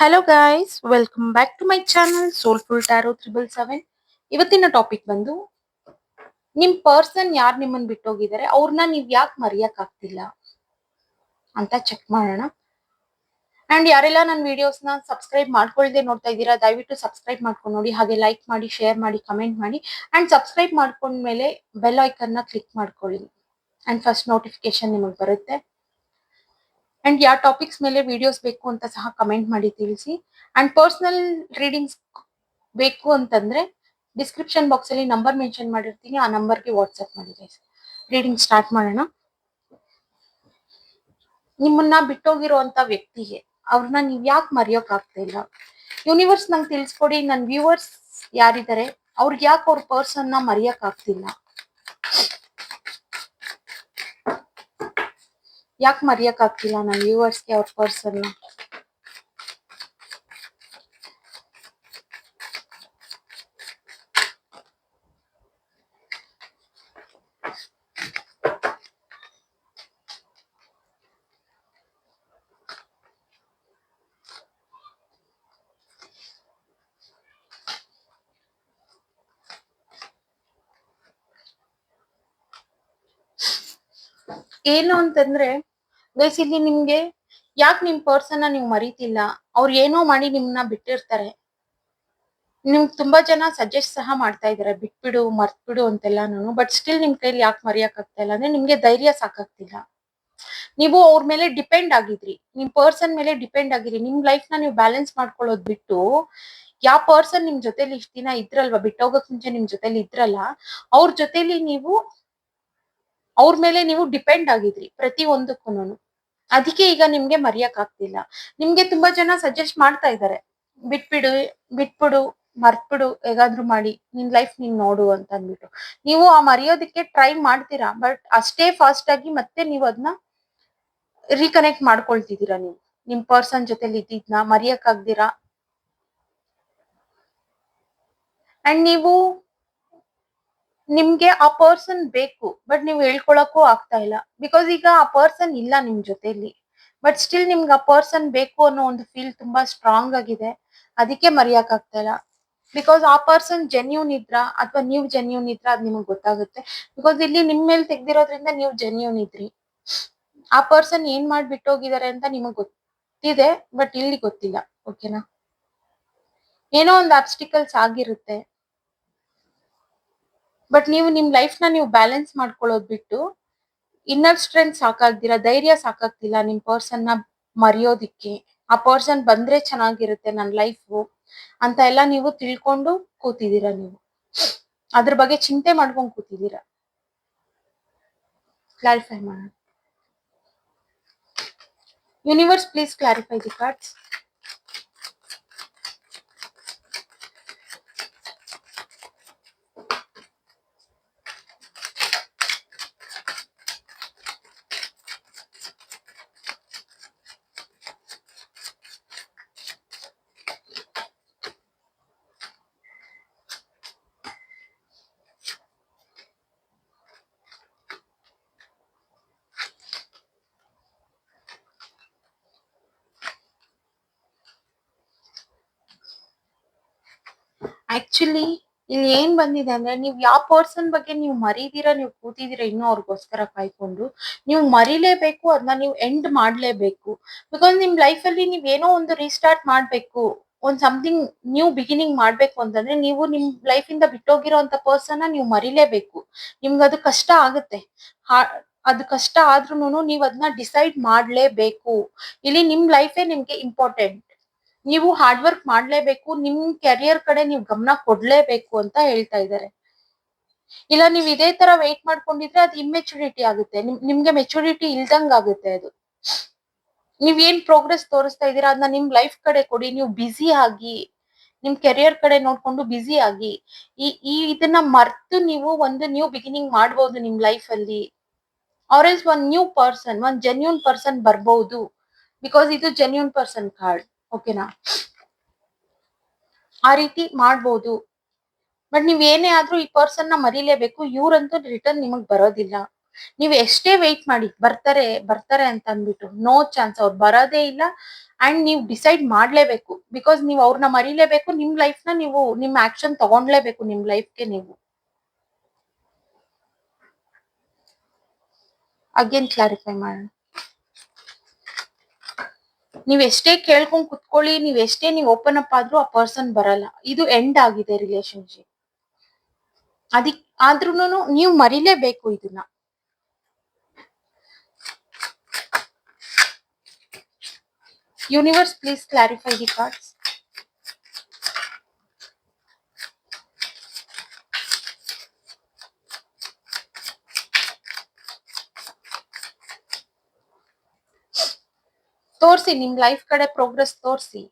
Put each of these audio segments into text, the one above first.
Hello guys welcome back to my channel soulful tarot triple seven ಇವತ್ತಿನ topic ಬಂದು, ನಿಮ್ person ಯಾರು ನಿಮ್ಮನ್ನ ಬಿಟ್ಟೋಗಿದ್ದಾರೆ ಅವ್ರನ್ನ ನೀವ್ ಯಾಕೆ ಮರೆಯಕ್ ಆಗ್ತಿಲ್ಲ ಅಂತ ಚೆಕ್ ಮಾಡೋಣ. ಅಂಡ್ ಯಾರೆಲ್ಲ ನನ್ನ ನ ಸಬ್ಸ್ಕ್ರೈಬ್ ಮಾಡ್ಕೊಳ್ದೆ ನೋಡ್ತಾ ಇದ್ದೀರಾ, ದಯವಿಟ್ಟು ಸಬ್ಸ್ಕ್ರೈಬ್ ಮಾಡ್ಕೊಂಡು ನೋಡಿ, ಹಾಗೆ ಲೈಕ್ ಮಾಡಿ ಶೇರ್ ಮಾಡಿ ಕಮೆಂಟ್ ಮಾಡಿ. ಅಂಡ್ ಸಬ್ಸ್ಕ್ರೈಬ್ ಮಾಡ್ಕೊಂಡ್ಮೇಲೆ ಬೆಲ್ ಐಕನ್ನ ಕ್ಲಿಕ್ ಮಾಡ್ಕೊಳ್ಳಿ. ಅಂಡ್ ಫಸ್ಟ್ ನೋಟಿಫಿಕೇಶನ್ ನಿಮಗೆ ಬರುತ್ತೆ. ಅಂಡ್ ಯಾವ ಟಾಪಿಕ್ಸ್ ಮೇಲೆ ವಿಡಿಯೋಸ್ ಬೇಕು ಅಂತ ಸಹ ಕಮೆಂಟ್ ಮಾಡಿ ತಿಳಿಸಿ. ಅಂಡ್ ಪರ್ಸನಲ್ ರೀಡಿಂಗ್ಸ್ ಬೇಕು ಅಂತಂದ್ರೆ ಡಿಸ್ಕ್ರಿಪ್ಷನ್ ಬಾಕ್ಸ್ ಅಲ್ಲಿ ನಂಬರ್ ಮೆನ್ಷನ್ ಮಾಡಿರ್ತೀನಿ. ಆ ನಂಬರ್ಗೆ ವಾಟ್ಸ್ಆಪ್ ಮಾಡಿ ರೀಡಿಂಗ್ ಸ್ಟಾರ್ಟ್ ಮಾಡೋಣ. ನಿಮ್ಮನ್ನ ಬಿಟ್ಟೋಗಿರುವಂತ ವ್ಯಕ್ತಿಗೆ ಅವ್ರನ್ನ ನೀವ್ ಯಾಕೆ ಮರೆಯೋಕ್ ಆಗ್ತಾ ಇಲ್ಲ? ಯೂನಿವರ್ಸ್ ನಂಗೆ ತಿಳಿಸ್ಕೊಡಿ. ನನ್ನ ವ್ಯೂವರ್ಸ್ ಯಾರಿದ್ದಾರೆ? ಅವ್ರಿಗೆ ಯಾಕೆ ಅವ್ರ ಪರ್ಸನ್ನ ಮರೆಯಕ್ ಆಗ್ತಿಲ್ಲ ಯಾಕೆ ಮರೆಯಕ್ ಆಗ್ತಿಲ್ಲ ನನ್ನ ವ್ಯೂವರ್ಸ್ಗೆ ಅವ್ರ ಪರ್ಸನ್ನ ಏನು ಅಂತಂದ್ರೆ ಗೈಸ್ ಇಲ್ಲಿ ನಿಮ್ಗೆ ಯಾಕೆ ನಿಮ್ ಪರ್ಸನ್ ನೀವು ಮರೀತಿಲ್ಲ? ಅವ್ರು ಏನೋ ಮಾಡಿ ನಿಮ್ಮನ್ನ ಬಿಟ್ಟಿರ್ತಾರೆ. ನಿಮ್ಗೆ ತುಂಬಾ ಜನ ಸಜೆಸ್ಟ್ ಸಹ ಮಾಡ್ತಾ ಇದಾರೆ, ಬಿಟ್ಬಿಡು, ಮರ್ತ್ಬಿಡು ಅಂತೆಲ್ಲಾನು ಬಟ್ ಸ್ಟಿಲ್ ನಿಮ್ ಕೈಲಿ ಯಾಕೆ ಮರೆಯಕ್ ಆಗ್ತಾ ಇಲ್ಲ ಅಂದ್ರೆ ನಿಮ್ಗೆ ಧೈರ್ಯ ಸಾಕಾಗ್ತಿಲ್ಲ. ನೀವು ಅವ್ರ ಮೇಲೆ ಡಿಪೆಂಡ್ ಆಗಿದ್ರಿ. ನಿಮ್ ಪರ್ಸನ್ ಮೇಲೆ ಡಿಪೆಂಡ್ ಆಗಿರಿ. ನಿಮ್ ಲೈಫ್ನ ನೀವು ಬ್ಯಾಲೆನ್ಸ್ ಮಾಡ್ಕೊಳ್ಳೋದ್ ಬಿಟ್ಟು ಯಾವ ಪರ್ಸನ್ ನಿಮ್ ಜೊತೆಲಿ ಇಷ್ಟ ದಿನ ಇದ್ರಲ್ವಾ? ಬಿಟ್ಟೋಗಕ್ ಮುಂಚೆ ನಿಮ್ ಜೊತೆಲಿ ಇದ್ರಲ್ಲ, ಅವ್ರ ಜೊತೆಲಿ ನೀವು ಅವ್ರ ಮೇಲೆ ನೀವು ಡಿಪೆಂಡ್ ಆಗಿದ್ರಿ ಪ್ರತಿ ಒಂದಕ್ಕೂನು ಅದಕ್ಕೆ ಈಗ ನಿಮ್ಗೆ ಮರೆಯಕ್ ಆಗ್ತಿಲ್ಲ. ನಿಮ್ಗೆ ತುಂಬಾ ಜನ ಸಜೆಸ್ಟ್ ಮಾಡ್ತಾ ಇದಾರೆ. ಬಿಟ್ಬಿಡು ಬಿಟ್ಬಿಡು, ಮರ್ತ್ಬಿಡು, ಹೇಗಾದ್ರೂ ಮಾಡಿ, ನಿನ್ ಲೈಫ್ ನೀನ್ ನೋಡು ಅಂತ ಅಂದ್ಬಿಟ್ಟು. ನೀವು ಆ ಮರೆಯೋದಕ್ಕೆ ಟ್ರೈ ಮಾಡ್ತೀರಾ ಬಟ್ ಅಷ್ಟೇ ಫಾಸ್ಟ್ ಆಗಿ ಮತ್ತೆ ನೀವು ಅದನ್ನ ರೀಕನೆಕ್ಟ್ ಮಾಡ್ಕೊಳ್ತಿದ್ದೀರಾ ನೀವು. ನಿಮ್ ಪರ್ಸನ್ ಜೊತೆಲಿ ಇದ್ದಿದ್ನ ಮರೆಯಕ್ ಆಗ್ದಿರಾ? ಅಂಡ್ ನೀವು ನಿಮ್ಗೆ ಆ ಪರ್ಸನ್ ಬೇಕು ಬಟ್ ನೀವು ಹೇಳ್ಕೊಳಕ್ಕೂ ಆಗ್ತಾ ಇಲ್ಲ. ಬಿಕಾಸ್ ಈಗ ಆ ಪರ್ಸನ್ ಇಲ್ಲ ನಿಮ್ ಜೊತೆಲಿ. ಬಟ್ ಸ್ಟಿಲ್ ನಿಮ್ಗೆ ಆ ಪರ್ಸನ್ ಬೇಕು ಅನ್ನೋ ಒಂದು ಫೀಲ್ ತುಂಬಾ ಸ್ಟ್ರಾಂಗ್ ಆಗಿದೆ. ಅದಕ್ಕೆ ಮರೆಯಕ್ ಆಗ್ತಾ ಇಲ್ಲ. ಬಿಕಾಸ್ ಆ ಪರ್ಸನ್ ಜೆನ್ಯೂನ್ ಇದ್ರ, ಅಥವಾ ನೀವು ಜೆನ್ಯೂನ್ ಇದ್ರ ಅದ್ ನಿಮ್ಗೆ ಗೊತ್ತಾಗುತ್ತೆ. ಬಿಕಾಸ್ ಇಲ್ಲಿ ನಿಮ್ ಮೇಲೆ ತೆಗ್ದಿರೋದ್ರಿಂದ ನೀವು ಜೆನ್ಯೂನ್ ಇದ್ರಿ. ಆ ಪರ್ಸನ್ ಏನ್ ಮಾಡ್ಬಿಟ್ಟೋಗಿದ್ದಾರೆ ಅಂತ ನಿಮಗ್ ಗೊತ್ತಿದೆ ಬಟ್ ಇಲ್ಲಿ ಗೊತ್ತಿಲ್ಲ. ಓಕೆನಾ ಏನೋ ಒಂದು ಅಬ್ಸ್ಟಿಕಲ್ಸ್ ಆಗಿರುತ್ತೆ. ಬಟ್ ನೀವು ನಿಮ್ ಲೈಫ್ನ ನೀವು ಬ್ಯಾಲೆನ್ಸ್ ಮಾಡ್ಕೊಳ್ಳೋದ್ ಬಿಟ್ಟು ಇನ್ನರ್ ಸ್ಟ್ರೆಂತ್ ಸಾಕಾಗ್ದಿರ, ಧೈರ್ಯ ಸಾಕಾಗ್ತಿಲ್ಲ ನಿಮ್ ಪರ್ಸನ್ನ ಮರೆಯೋದಿಕ್ಕೆ. ಆ ಪರ್ಸನ್ ಬಂದ್ರೆ ಚೆನ್ನಾಗಿರುತ್ತೆ ನನ್ನ ಲೈಫ್ ಅಂತ ಎಲ್ಲ ನೀವು ತಿಳ್ಕೊಂಡು ಕೂತಿದ್ದೀರಾ ನೀವು. ಅದ್ರ ಬಗ್ಗೆ ಚಿಂತೆ ಮಾಡ್ಕೊಂಡು ಕೂತಿದ್ದೀರಾ. ಕ್ಲಾರಿಫೈ ಮಾಡೋಣ. Universe please clarify the cards actually ಇಲ್ಲಿ ಏನ್ ಬಂದಿದೆ ಅಂದ್ರೆ ನೀವ್ ಯಾವ ಪರ್ಸನ್ ಬಗ್ಗೆ ನೀವು ಮರೀದಿರಾ ನೀವು ಕೂತಿದೀರಾ ಇನ್ನೂ ಅವ್ರಿಗೋಸ್ಕರ ಕಾಯ್ಕೊಂಡು ನೀವು ಮರಿಲೇಬೇಕು ಅದನ್ನ ನೀವು ಎಂಡ್ ಮಾಡ್ಲೇಬೇಕು. ಬಿಕಾಸ್ ನಿಮ್ ಲೈಫ್ ಅಲ್ಲಿ ನೀವ್ ಏನೋ ಒಂದು ರೀಸ್ಟಾರ್ಟ್ ಮಾಡ್ಬೇಕು, ಒಂದ್ ಸಮಥಿಂಗ್ ನ್ಯೂ ಬಿಗಿನಿಂಗ್ ಮಾಡ್ಬೇಕು ಅಂತಂದ್ರೆ ನೀವು ನಿಮ್ ಲೈಫ್ ಇಂದ ಬಿಟ್ಟೋಗಿರೋಂತ ಪರ್ಸನ್ ನೀವು ಮರಿಲೇಬೇಕು. ನಿಮ್ಗೆ ಅದು ಕಷ್ಟ ಆಗುತ್ತೆ. ಅದು ಕಷ್ಟ ಆದ್ರೂನು ನೀವ್ ಅದನ್ನ ಡಿಸೈಡ್ ಮಾಡ್ಲೇಬೇಕು. ಇಲ್ಲಿ ನಿಮ್ ಲೈಫೇ ನಿಮ್ಗೆ ಇಂಪಾರ್ಟೆಂಟ್ ನೀವು ಹಾರ್ಡ್ ವರ್ಕ್ ಮಾಡ್ಲೇಬೇಕು, ನಿಮ್ ಕೆರಿಯರ್ ಕಡೆ ನೀವು ಗಮನ ಕೊಡ್ಲೇಬೇಕು ಅಂತ ಹೇಳ್ತಾ ಇದ್ದಾರೆ. ಇಲ್ಲ, ನೀವು ಇದೇ ತರ ವೆಯ್ಟ್ ಮಾಡ್ಕೊಂಡಿದ್ರೆ ಅದು ಇಮ್ಮೆಚುರಿಟಿ ಆಗುತ್ತೆ. ನಿಮ್, ನಿಮ್ಗೆ ಮೆಚುರಿಟಿ ಇಲ್ದಂಗ್ ಆಗುತ್ತೆ ಅದು. ನೀವ್ ಏನ್ ಪ್ರೋಗ್ರೆಸ್ ತೋರಿಸ್ತಾ ಇದೀರಾ ಅದನ್ನ ನಿಮ್ ಲೈಫ್ ಕಡೆ ಕೊಡಿ. ನೀವು ಬ್ಯುಸಿ ಆಗಿ, ನಿಮ್ ಕೆರಿಯರ್ ಕಡೆ ನೋಡ್ಕೊಂಡು ಬ್ಯುಸಿ ಆಗಿ, ಈ ಈ ಇದನ್ನ ಮರ್ತು ನೀವು ಒಂದು ನ್ಯೂ ಬಿಗಿನಿಂಗ್ ಮಾಡ್ಬೋದು ನಿಮ್ ಲೈಫ್ ಅಲ್ಲಿ. ಆರ್ ಎಲ್ಸ್ ಒಂದ್ ನ್ಯೂ ಪರ್ಸನ್ ಒಂದ್ ಜೆನ್ಯೂನ್ ಪರ್ಸನ್ ಬರ್ಬಹುದು ಬಿಕಾಸ್ ಇದು ಜೆನ್ಯೂನ್ ಪರ್ಸನ್ ಕಾರ್ಡ್ ಓಕೆನಾ ಆ ರೀತಿ ಮಾಡ್ಬೋದು. ಬಟ್ ನೀವ್ ಏನೇ ಆದ್ರೂ ಈ ಪರ್ಸನ್ನ ಮರಿಲೇಬೇಕು. ಇವ್ರಂತೂ ರಿಟರ್ನ್ ನಿಮಗ್ ಬರೋದಿಲ್ಲ. ನೀವ್ ಎಷ್ಟೇ ವೆಯ್ಟ್ ಮಾಡಿ, ಬರ್ತಾರೆ ಬರ್ತಾರೆ ಅಂತ ಅಂದ್ಬಿಟ್ಟು ನೋ ಚಾನ್ಸ್ ಅವ್ರು ಬರೋದೇ ಇಲ್ಲ. ಅಂಡ್ ನೀವು ಡಿಸೈಡ್ ಮಾಡ್ಲೇಬೇಕು. ಬಿಕಾಸ್ ನೀವು ಅವ್ರನ್ನ ಮರಿಲೇಬೇಕು, ನಿಮ್ ಲೈಫ್ನ ನೀವು, ನಿಮ್ ಆಕ್ಷನ್ ತಗೊಂಡ್ಲೇಬೇಕು ನಿಮ್ ಲೈಫ್ಗೆ ನೀವು. ಅಗೇನ್ ಕ್ಲಾರಿಫೈ ಮಾಡೋಣ. ನೀವ್ ಎಷ್ಟೇ ಕೇಳ್ಕೊಂಡ್ ಕುತ್ಕೊಳ್ಳಿ, ನೀವ್ ಎಷ್ಟೇ ನೀವ್ ಓಪನ್ ಅಪ್ ಆದ್ರೂ ಆ ಪರ್ಸನ್ ಬರಲ್ಲ. ಇದು ಎಂಡ್ ಆಗಿದೆ ರಿಲೇಶನ್ಶಿಪ್ ಅದಿಕ್ ಆದ್ರೂನು ನೀವು ಮರಿಲೇಬೇಕು ಇದನ್ನ. Universe please clarify the cards ತೋರ್ಸಿ, ನಿಮ್ ಲೈಫ್ ಕಡೆ ಪ್ರೋಗ್ರೆಸ್ ತೋರಿಸಿ.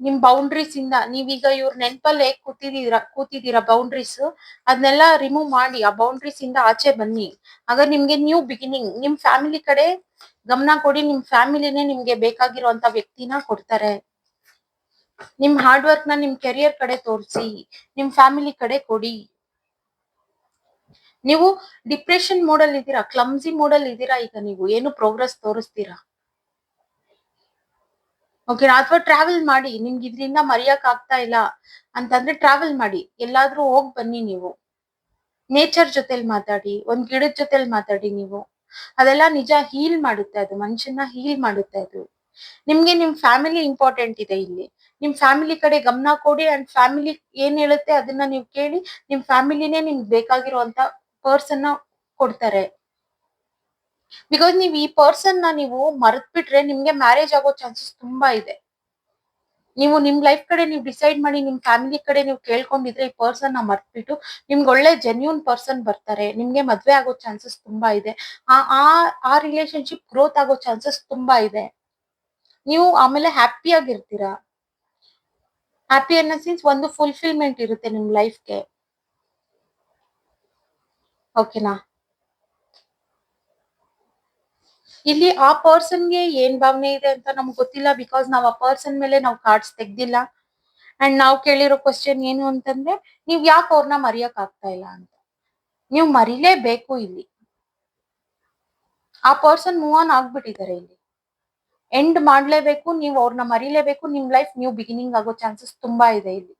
ನಿಮ್ ಬೌಂಡ್ರೀಸ್ ಇಂದ, ನೀವೀಗ ಇವ್ರ ನೆನ್ಪಲ್ಲಿ ಹೇಗ್ ಕೂತಿದೀರ, ಕೂತಿದೀರಾ ಬೌಂಡ್ರೀಸ್ ಅದನ್ನೆಲ್ಲ ರಿಮೂವ್ ಮಾಡಿ, ಆ ಬೌಂಡ್ರೀಸ್ ಇಂದ ಆಚೆ ಬನ್ನಿ. ಆಗ ನಿಮ್ಗೆ ನ್ಯೂ ಬಿಗಿನಿಂಗ್ ನಿಮ್ ಫ್ಯಾಮಿಲಿ ಕಡೆ ಗಮನ ಕೊಡಿ, ನಿಮ್ ಫ್ಯಾಮಿಲಿನೇ ನಿಮ್ಗೆ ಬೇಕಾಗಿರುವಂತ ವ್ಯಕ್ತಿನ ಕೊಡ್ತಾರೆ. ನಿಮ್ ಹಾರ್ಡ್ ವರ್ಕ್ನ ನಿಮ್ ಕೆರಿಯರ್ ಕಡೆ ತೋರಿಸಿ, ನಿಮ್ ಫ್ಯಾಮಿಲಿ ಕಡೆ ಕೊಡಿ. ನೀವು ಡಿಪ್ರೆಷನ್ ಮೋಡಲ್ ಇದ್ದೀರಾ ಕ್ಲಮ್ಸಿ ಮೋಡಲ್ ಇದ್ದೀರಾ ಈಗ ನೀವು? ಏನು ಪ್ರೋಗ್ರೆಸ್ ತೋರಿಸ್ತೀರಾ? ಓಕೆ ಅಥವಾ ಟ್ರಾವೆಲ್ ಮಾಡಿ, ನಿಮ್ಗೆ ಇದರಿಂದ ಮರೆಯಕ್ ಆಗ್ತಾ ಇಲ್ಲ ಅಂತಂದ್ರೆ ಟ್ರಾವೆಲ್ ಮಾಡಿ. ಎಲ್ಲಾದ್ರೂ ಹೋಗ್ ಬನ್ನಿ ನೀವು. ನೇಚರ್ ಜೊತೆಲಿ ಮಾತಾಡಿ, ಒಂದ್ ಗಿಡದ ಜೊತೆಲಿ ಮಾತಾಡಿ ನೀವು. ಅದೆಲ್ಲ ನಿಜ ಹೀಲ್ ಮಾಡುತ್ತೆ ಅದು ಮನುಷ್ಯನ ಹೀಲ್ ಮಾಡುತ್ತೆ ಅದು. ನಿಮ್ಗೆ ನಿಮ್ ಫ್ಯಾಮಿಲಿ ಇಂಪಾರ್ಟೆಂಟ್ ಇದೆ ಇಲ್ಲಿ. ನಿಮ್ ಫ್ಯಾಮಿಲಿ ಕಡೆ ಗಮನ ಕೊಡಿ ಅಂಡ್ ಫ್ಯಾಮಿಲಿ ಏನ್ ಹೇಳುತ್ತೆ ಅದನ್ನ ನೀವು ಕೇಳಿ, ನಿಮ್ ಫ್ಯಾಮಿಲಿನೇ ನಿಮ್ಗೆ ಬೇಕಾಗಿರುವಂತ ಪರ್ಸನ್ ಕೊಡ್ತಾರೆ. ಬಿಕಾಸ್ ನೀವು ಈ ಪರ್ಸನ್ನ ನೀವು ಮರೆತ್ ಬಿಟ್ರೆ ನಿಮ್ಗೆ ಮ್ಯಾರೇಜ್ ಆಗೋ ಚಾನ್ಸಸ್ ತುಂಬಾ ಇದೆ. ನೀವು ನಿಮ್ ಲೈಫ್ ಕಡೆ ನೀವು ಡಿಸೈಡ್ ಮಾಡಿ, ನಿಮ್ ಫ್ಯಾಮಿಲಿ ಕಡೆ ನೀವು ಕೇಳ್ಕೊಂಡಿದ್ರೆ ಈ ಪರ್ಸನ್ನ ಮರ್ತ್ಬಿಟ್ಟು ನಿಮ್ಗೆ ಒಳ್ಳೆ ಜೆನ್ಯೂನ್ ಪರ್ಸನ್ ಬರ್ತಾರೆ. ನಿಮ್ಗೆ ಮದ್ವೆ ಆಗೋ ಚಾನ್ಸಸ್ ತುಂಬಾ ಇದೆ. ಆ ಆ ರಿಲೇಶನ್ಶಿಪ್ ಗ್ರೋತ್ ಆಗೋ ಚಾನ್ಸಸ್ ತುಂಬಾ ಇದೆ. ನೀವು ಆಮೇಲೆ ಹ್ಯಾಪಿ ಆಗಿರ್ತೀರಾ? ಹ್ಯಾಪಿ ಅನ್ನ ಸೀನ್ಸ್ ಒಂದು ಫುಲ್ಫಿಲ್ಮೆಂಟ್ ಇರುತ್ತೆ ನಿಮ್ ಲೈಫ್ಗೆ ಓಕೆನಾ ಇಲ್ಲಿ ಆ ಪರ್ಸನ್ಗೆ ಏನ್ ಭಾವನೆ ಇದೆ ಅಂತ ನಮ್ಗೆ ಗೊತ್ತಿಲ್ಲ ಬಿಕಾಸ್ ನಾವ್ ಆ ಪರ್ಸನ್ ಮೇಲೆ ನಾವು ಕಾರ್ಡ್ಸ್ ತೆಗ್ದಿಲ್ಲ. ಅಂಡ್ ನಾವು ಕೇಳಿರೋ ಕ್ವಶನ್ ಏನು ಅಂತಂದ್ರೆ, ನೀವ್ ಯಾಕೆ ಅವ್ರನ್ನ ಮರಿಯಕ್ ಆಗ್ತಾ ಇಲ್ಲ ಅಂತ. ನೀವು ಮರಿಲೇಬೇಕು ಇಲ್ಲಿ. ಆ ಪರ್ಸನ್ ಮೂವ್ ಆನ್ ಆಗ್ಬಿಟ್ಟಿದ್ದಾರೆ ಇಲ್ಲಿ. ಎಂಡ್ ಮಾಡ್ಲೇಬೇಕು, ನೀವು ಅವ್ರನ್ನ ಮರಿಲೇಬೇಕು, ನಿಮ್ ಲೈಫ್ ನ್ಯೂ ಬಿಗಿನಿಂಗ್ ಆಗೋ ಚಾನ್ಸಸ್ ತುಂಬಾ ಇದೆ ಇಲ್ಲಿ.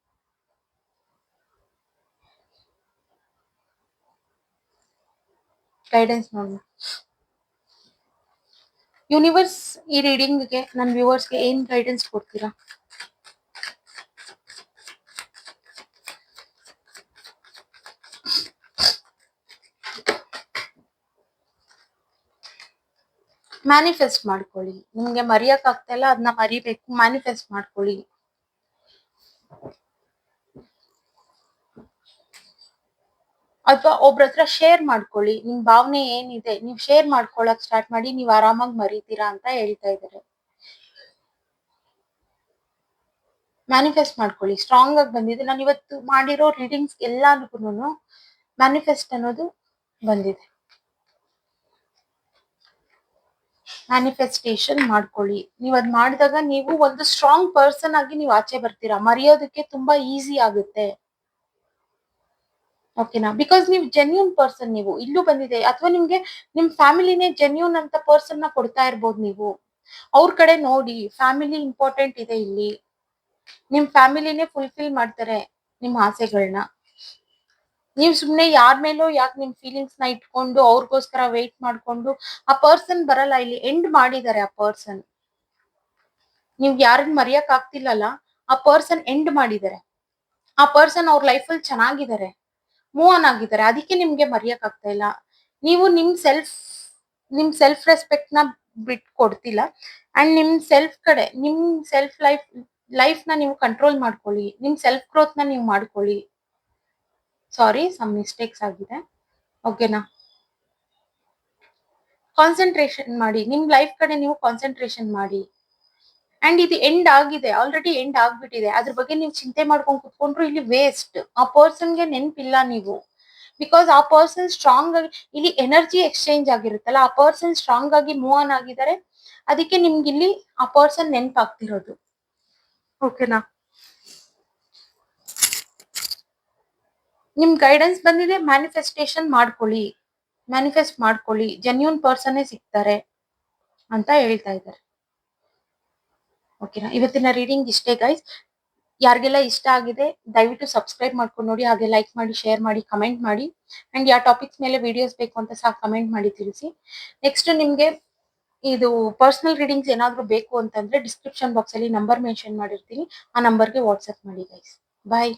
ಗೈಡೆನ್ಸ್ ನೋಡಿ ಯೂನಿವರ್ಸ್ ಈ ರೀಡಿಂಗ್ಗೆ ನನ್ನ ವ್ಯೂವರ್ಸ್ಗೆ ಏನ್ ಗೈಡೆನ್ಸ್ ಕೊಡ್ತೀರಾ? ಮ್ಯಾನಿಫೆಸ್ಟ್ ಮಾಡ್ಕೊಳ್ಳಿ. ನಿಮ್ಗೆ ಮರಿಯೋಕೆ ಇಲ್ಲ ಅದನ್ನ ಮರಿಬೇಕು. ಮ್ಯಾನಿಫೆಸ್ಟ್ ಮಾಡ್ಕೊಳ್ಳಿ. ಅಥವಾ ಒಬ್ರ ಹತ್ರ ಶೇರ್ ಮಾಡ್ಕೊಳ್ಳಿ. ನಿಮ್ ಭಾವನೆ ಏನಿದೆ, ನೀವು ಶೇರ್ ಮಾಡ್ಕೊಳಕ್ ಸ್ಟಾರ್ಟ್ ಮಾಡಿ, ನೀವು ಆರಾಮಾಗಿ ಮರೀತೀರಾ ಅಂತ ಹೇಳ್ತಾ ಇದಾರೆ. ಮ್ಯಾನಿಫೆಸ್ಟ್ ಮಾಡ್ಕೊಳ್ಳಿ. ಸ್ಟ್ರಾಂಗ್ ಆಗಿ ಬಂದಿದೆ. ನಾನು ಇವತ್ತು ಮಾಡಿರೋ ರೀಡಿಂಗ್ಸ್ ಎಲ್ಲಾನು ಮ್ಯಾನಿಫೆಸ್ಟ್ ಅನ್ನೋದು ಬಂದಿದೆ. ಮ್ಯಾನಿಫೆಸ್ಟೇಷನ್ ಮಾಡ್ಕೊಳ್ಳಿ. ನೀವು ಅದ್ ಮಾಡಿದಾಗ ನೀವು ಒಂದು ಸ್ಟ್ರಾಂಗ್ ಪರ್ಸನ್ ಆಗಿ ನೀವು ಆಚೆ ಬರ್ತೀರಾ. ಮರೆಯೋದಕ್ಕೆ ತುಂಬಾ ಈಸಿ ಆಗುತ್ತೆ. ಓಕೆನಾ ಬಿಕಾಸ್ ನೀವು ಜೆನ್ಯೂನ್ ಪರ್ಸನ್ ನೀವು, ಇಲ್ಲೂ ಬಂದಿದೆ, ಅಥವಾ ನಿಮ್ಗೆ ನಿಮ್ ಫ್ಯಾಮಿಲಿನೇ ಜೆನ್ಯೂನ್ ಅಂತ ಪರ್ಸನ್ನ ಕೊಡ್ತಾ ಇರ್ಬೋದು ನೀವು. ಅವ್ರ ಕಡೆ ನೋಡಿ, ಫ್ಯಾಮಿಲಿ ಇಂಪಾರ್ಟೆಂಟ್ ಇದೆ ಇಲ್ಲಿ. ನಿಮ್ ಫ್ಯಾಮಿಲಿನೇ ಫುಲ್ಫಿಲ್ ಮಾಡ್ತಾರೆ ನಿಮ್ ಆಸೆಗಳನ್ನ ನೀವು ಸುಮ್ನೆ ಯಾರ ಮೇಲೋ ಯಾಕೆ ನಿಮ್ ಫೀಲಿಂಗ್ಸ್ನ ಇಟ್ಕೊಂಡು ಅವ್ರಿಗೋಸ್ಕರ ವೇಟ್ ಮಾಡ್ಕೊಂಡು ಆ ಪರ್ಸನ್ ಬರಲ್ಲ, ಇಲ್ಲಿ ಎಂಡ್ ಮಾಡಿದ್ದಾರೆ ಆ ಪರ್ಸನ್ ನೀವು ಯಾರನ್ನ ಮರೆಯಕ್ ಆಗ್ತಿಲ್ಲಲ್ಲ, ಆ ಪರ್ಸನ್ ಎಂಡ್ ಮಾಡಿದ್ದಾರೆ. ಆ ಪರ್ಸನ್ ಅವ್ರ ಲೈಫಲ್ಲಿ ಚೆನ್ನಾಗಿದ್ದಾರೆ. ಮೂವ್ ಆನ್ ಆಗಿದ್ದಾರೆ. ಅದಕ್ಕೆ ನಿಮ್ಗೆ ಮರೆಯಕ್ ಆಗ್ತಾ ಇಲ್ಲ. ನೀವು ನಿಮ್ ಸೆಲ್ಫ್ ನಿಮ್ ಸೆಲ್ಫ್ ರೆಸ್ಪೆಕ್ಟ್ನ ಬಿಟ್ ಕೊಡ್ತಿಲ್ಲ ಅಂಡ್ ನಿಮ್ ಸೆಲ್ಫ್ ಕಡೆ, ನಿಮ್ ಸೆಲ್ಫ್ ಲೈಫ್ ಲೈಫ್ನ ನೀವು ಕಂಟ್ರೋಲ್ ಮಾಡ್ಕೊಳ್ಳಿ. ನಿಮ್ ಸೆಲ್ಫ್ ಗ್ರೋತ್ನ ನೀವು ಮಾಡ್ಕೊಳ್ಳಿ. ಸಾರಿ ಸಮ್ ಮಿಸ್ಟೇಕ್ಸ್ ಆಗಿದೆ. ಓಕೆನಾ ಕಾನ್ಸಂಟ್ರೇಷನ್ ಮಾಡಿ. ನಿಮ್ ಲೈಫ್ ಕಡೆ ನೀವು ಕಾನ್ಸಂಟ್ರೇಷನ್ ಮಾಡಿ. ಅಂಡ್ ಇದು ಎಂಡ್ ಆಗಿದೆ ಆಲ್ರೆಡಿ ಎಂಡ್ ಆಗ್ಬಿಟ್ಟಿದೆ. ಅದ್ರ ಬಗ್ಗೆ ನೀವು ಚಿಂತೆ ಮಾಡ್ಕೊಂಡು ಕುತ್ಕೊಂಡ್ರು ಇಲ್ಲಿ ವೇಸ್ಟ್ ಆ ಪರ್ಸನ್ಗೆ ನೆನಪಿಲ್ಲ ನೀವು. ಬಿಕಾಸ್ ಆ ಪರ್ಸನ್ ಸ್ಟ್ರಾಂಗ್ ಆಗಿ ಇಲ್ಲಿ ಎನರ್ಜಿ ಎಕ್ಸ್ಚೇಂಜ್ ಆಗಿರುತ್ತಲ್ಲ ಆ ಪರ್ಸನ್ ಸ್ಟ್ರಾಂಗ್ ಆಗಿ ಮೂವ್ ಆನ್ ಆಗಿದ್ದಾರೆ ಅದಕ್ಕೆ ನಿಮ್ಗೆ ಇಲ್ಲಿ ಆ ಪರ್ಸನ್ ನೆನಪಾಗ್ತಿರೋದು. ಓಕೆನಾ ನಿಮ್ ಗೈಡೆನ್ಸ್ ಬಂದಿದೆ ಮ್ಯಾನಿಫೆಸ್ಟೇಷನ್ ಮಾಡ್ಕೊಳ್ಳಿ. ಮ್ಯಾನಿಫೆಸ್ಟ್ ಮಾಡ್ಕೊಳ್ಳಿ ಜೆನ್ಯೂನ್ ಪರ್ಸನ್ ಸಿಗ್ತಾರೆ ಅಂತ ಹೇಳ್ತಾ ಇದ್ದಾರೆ. ಓಕೆನಾ ಇವತ್ತಿನ ರೀಡಿಂಗ್ ಇಷ್ಟೇ ಗೈಸ್ ಯಾರಿಗೆಲ್ಲ ಇಷ್ಟ ಆಗಿದೆ, ದಯವಿಟ್ಟು ಸಬ್ಸ್ಕ್ರೈಬ್ ಮಾಡ್ಕೊಂಡು ನೋಡಿ, ಹಾಗೆ ಲೈಕ್ ಮಾಡಿ ಶೇರ್ ಮಾಡಿ ಕಮೆಂಟ್ ಮಾಡಿ. ಅಂಡ್ ಯಾವ ಟಾಪಿಕ್ಸ್ ಮೇಲೆ ವಿಡಿಯೋಸ್ ಬೇಕು ಅಂತ ಸಹ ಕಮೆಂಟ್ ಮಾಡಿ ತಿಳಿಸಿ. ನೆಕ್ಸ್ಟ್ ನಿಮಗೆ ಇದು ಪರ್ಸನಲ್ ರೀಡಿಂಗ್ಸ್ ಏನಾದರೂ ಬೇಕು ಅಂತಂದ್ರೆ ಡಿಸ್ಕ್ರಿಪ್ಷನ್ ಬಾಕ್ಸಲ್ಲಿ ನಂಬರ್ ಮೆನ್ಷನ್ ಮಾಡಿರ್ತೀನಿ. ಆ ನಂಬರ್ಗೆ ವಾಟ್ಸಪ್ ಮಾಡಿ ಗೈಸ್ ಬಾಯ್